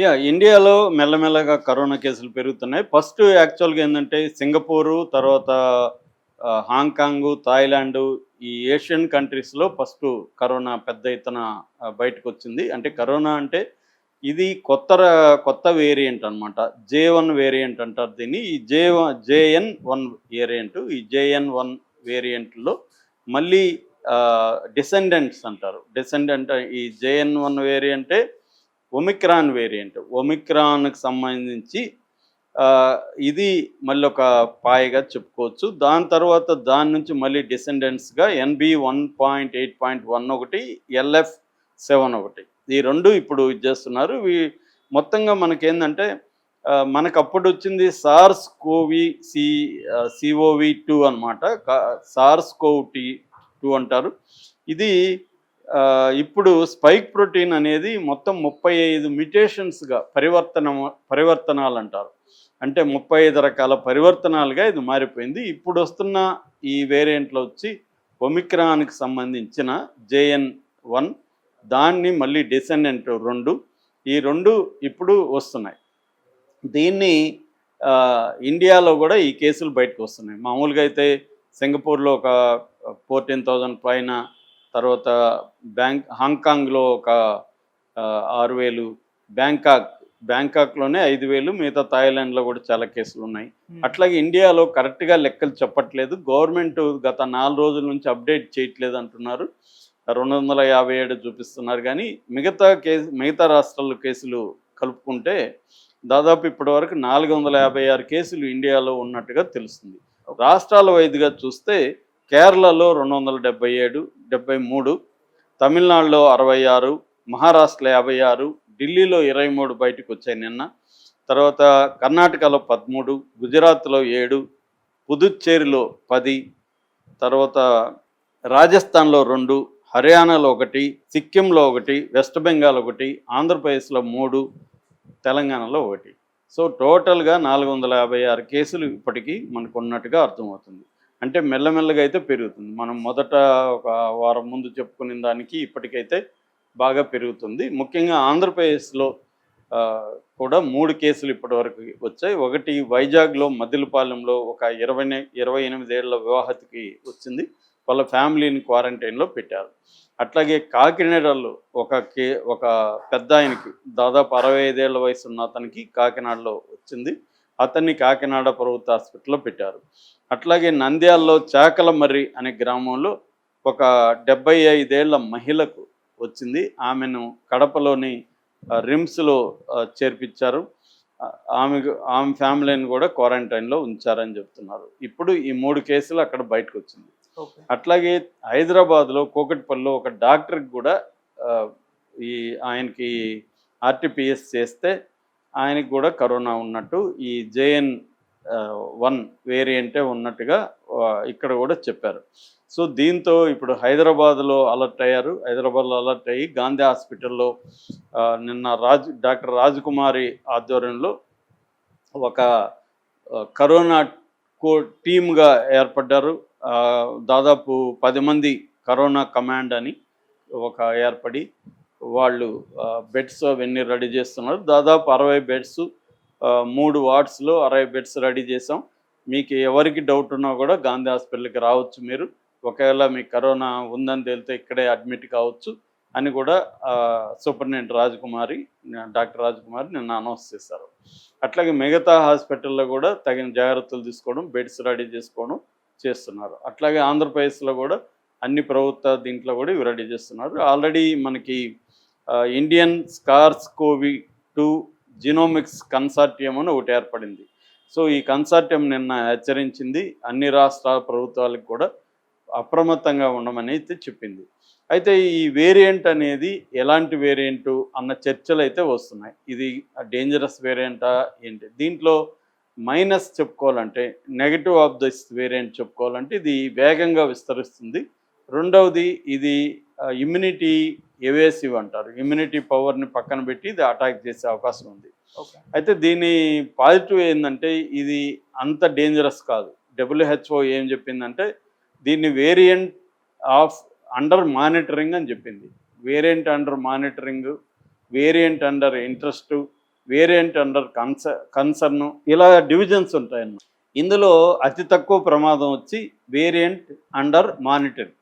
Yeah ఇండియాలో మెల్లమెల్లగా corona కేసులు పెరుగుతున్నాయి. ఫస్ట్ యాక్చువల్గా ఏంటంటే సింగపూరు తర్వాత హాంకాంగ్ థాయిలాండ్ ఈ ఏషియన్ కంట్రీస్లో ఫస్ట్ కరోనా పెద్ద ఎత్తున బయటకు వచ్చింది. అంటే కరోనా అంటే ఇది కొత్త కొత్త వేరియంట్ అనమాట జే వన్ వేరియంట్ అంటారు దీన్ని. ఈ జే జేఎన్ వన్ వేరియంట్ ఈ జేఎన్ వన్ వేరియంట్లో మళ్ళీ డిసెండెంట్స్ అంటారు. డిసెండెంట్ ఈ జేఎన్ వన్ వేరియంటే ఒమిక్రాన్ వేరియంట్. ఒమిక్రాన్కి సంబంధించి ఇది మళ్ళీ ఒక పాయగా చెప్పుకోవచ్చు. దాని తర్వాత దాని నుంచి మళ్ళీ డిసెండెంట్స్గా NB one point eight point one ఒకటి ఎల్ఎఫ్ సెవెన్ ఒకటి. ఈ రెండు ఇప్పుడు ఇది చేస్తున్నారు. ఇవి మొత్తంగా మనకేందంటే మనకు అప్పుడు వచ్చింది SARS CoV C COV two అనమాట సార్స్ కోవ్ టీ టూ అంటారు. ఇది ఇప్పుడు స్పైక్ ప్రోటీన్ అనేది మొత్తం ముప్పై ఐదు మిటేషన్స్గా పరివర్తన పరివర్తనాలు అంటారు అంటే ముప్పై ఐదు రకాల పరివర్తనాలుగా ఇది మారిపోయింది. ఇప్పుడు వస్తున్న ఈ వేరియంట్లో వచ్చి ఒమిక్రాన్కి సంబంధించిన జేఎన్ వన్ దాన్ని మళ్ళీ డిసెండెంట్ రెండు ఈ రెండు ఇప్పుడు వస్తున్నాయి. దీన్ని ఇండియాలో కూడా ఈ కేసులు బయటకు వస్తున్నాయి. మామూలుగా అయితే సింగపూర్లో ఒక ఫోర్టీన్ థౌజండ్ పైన తర్వాత బ్యాంక్ హాంకాంగ్లో ఒక ఆరు వేలు బ్యాంకాక్ బ్యాంకాక్లోనే ఐదు వేలు మిగతా థాయిలాండ్లో కూడా చాలా కేసులు ఉన్నాయి. అట్లాగే ఇండియాలో కరెక్ట్గా లెక్కలు చెప్పట్లేదు. గవర్నమెంట్ గత నాలుగు రోజుల నుంచి అప్డేట్ చేయట్లేదు అంటున్నారు. రెండు వందల యాభై ఏడు చూపిస్తున్నారు కానీ మిగతా కేసు మిగతా రాష్ట్రాల్లో కేసులు కలుపుకుంటే దాదాపు ఇప్పటి వరకు నాలుగు వందల యాభై ఆరు కేసులు ఇండియాలో ఉన్నట్టుగా తెలుస్తుంది. రాష్ట్రాల వైద్యుగా చూస్తే కేరళలో రెండు వందల డెబ్బై ఏడు డెబ్బై మూడు తమిళనాడులో అరవై ఆరు మహారాష్ట్రలో యాభై ఆరు ఢిల్లీలో ఇరవై మూడు బయటకు వచ్చాయి నిన్న. తర్వాత కర్ణాటకలో పదమూడు గుజరాత్లో ఏడు పుదుచ్చేరిలో పది తర్వాత రాజస్థాన్లో రెండు హర్యానాలో ఒకటి సిక్కింలో ఒకటి వెస్ట్ బెంగాల్ ఒకటి ఆంధ్రప్రదేశ్లో మూడు తెలంగాణలో ఒకటి. సో టోటల్గా నాలుగు వందల యాభై ఆరు కేసులు ఇప్పటికీ మనకు ఉన్నట్టుగా అర్థమవుతుంది. అంటే మెల్లమెల్లగా అయితే పెరుగుతుంది. మనం మొదట ఒక వారం ముందు చెప్పుకునే దానికి ఇప్పటికైతే బాగా పెరుగుతుంది. ముఖ్యంగా ఆంధ్రప్రదేశ్లో కూడా మూడు కేసులు ఇప్పటివరకు వచ్చాయి. ఒకటి వైజాగ్లో మద్దిలపాలెంలో ఒక ఇరవై ఇరవై ఎనిమిదేళ్ళ వివాహతికి వచ్చింది. వాళ్ళ ఫ్యామిలీని క్వారంటైన్లో పెట్టారు. అట్లాగే కాకినాడలో ఒక కే ఒక పెద్ద ఆయనకి దాదాపు అరవై ఐదేళ్ళ వయసు ఉన్న అతనికి కాకినాడలో వచ్చింది. అతన్ని కాకినాడ ప్రభుత్వ హాస్పిటల్లో పెట్టారు. అట్లాగే నంద్యాలలో చాకలమర్రి అనే గ్రామంలో ఒక డెబ్బై ఐదేళ్ళ మహిళకు వచ్చింది. ఆమెను కడపలోని రిమ్స్లో చేర్పించారు. ఆమె ఆమె ఫ్యామిలీని కూడా క్వారంటైన్లో ఉంచారని చెప్తున్నారు. ఇప్పుడు ఈ మూడు కేసులు అక్కడ బయటకు వచ్చింది అట్లాగే హైదరాబాద్లో కోకట్పల్లిలో ఒక డాక్టర్కి కూడా ఈ ఆయనకి ఆర్టీపీఎస్ చేస్తే ఆయనకు కూడా కరోనా ఉన్నట్టు ఈ జేఎన్ వన్ వేరియంటే ఉన్నట్టుగా ఇక్కడ కూడా చెప్పారు. సో దీంతో ఇప్పుడు హైదరాబాద్లో అలర్ట్ అయ్యారు. హైదరాబాద్లో అలర్ట్ అయ్యి గాంధీ హాస్పిటల్లో నిన్న రాజు డాక్టర్ రాజకుమారి ఆధ్వర్యంలో ఒక కరోనా కో టీమ్గా ఏర్పడ్డారు. దాదాపు పది మంది కరోనా కమాండ్ అని ఒక ఏర్పడి వాళ్ళు బెడ్స్ అవన్నీ రెడీ చేస్తున్నారు. దాదాపు అరవై బెడ్స్ మూడు వార్డ్స్లో అరవై బెడ్స్ రెడీ చేసాం మీకు ఎవరికి డౌట్ ఉన్నా కూడా గాంధీ హాస్పిటల్కి రావచ్చు మీరు. ఒకవేళ మీకు కరోనా ఉందని తెలితే ఇక్కడే అడ్మిట్ కావచ్చు అని కూడా సూపరింటెండెంట్ రాజకుమారి డాక్టర్ రాజకుమారి నిన్న అనౌన్స్ చేశారు. అట్లాగే మిగతా హాస్పిటల్లో కూడా తగిన జాగ్రత్తలు తీసుకోవడం బెడ్స్ రెడీ చేసుకోవడం చేస్తున్నారు. అట్లాగే ఆంధ్రప్రదేశ్లో కూడా అన్ని ప్రభుత్వ దీంట్లో కూడా ఇవి రెడీ చేస్తున్నారు. ఆల్రెడీ మనకి Indian SARS CoV two genomics consortium అని ఒకటి ఏర్పడింది. సో ఈ కన్సార్టియం నిన్న హెచ్చరించింది. అన్ని రాష్ట్రాల ప్రభుత్వాలకు కూడా అప్రమత్తంగా ఉండమని అయితే చెప్పింది. అయితే ఈ వేరియంట్ అనేది ఎలాంటి వేరియంట్ అన్న చర్చలు అయితే వస్తున్నాయి. ఇది డేంజరస్ వేరియంటా ఏంటి? దీంట్లో మైనస్ చెప్పుకోవాలంటే నెగటివ్ ఆఫ్ దిస్ వేరియంట్ చెప్పుకోవాలంటే ఇది వేగంగా విస్తరిస్తుంది. రెండవది ఇది ఇమ్యూనిటీ ఎవేసివ్ అంటారు. ఇమ్యూనిటీ పవర్ని పక్కన పెట్టి ఇది అటాక్ చేసే అవకాశం ఉంది. అయితే దీని పాజిటివ్ ఏంటంటే ఇది అంత డేంజరస్ కాదు. డబ్ల్యూహెచ్ఓ ఏం చెప్పిందంటే దీన్ని వేరియంట్ ఆఫ్ అండర్ మానిటరింగ్ అని చెప్పింది. Variant under monitoring variant under interest variant under కన్స concern ఇలా డివిజన్స్ ఉంటాయన్న ఇందులో అతి తక్కువ ప్రమాదం వచ్చి వేరియంట్ అండర్ మానిటరింగ్.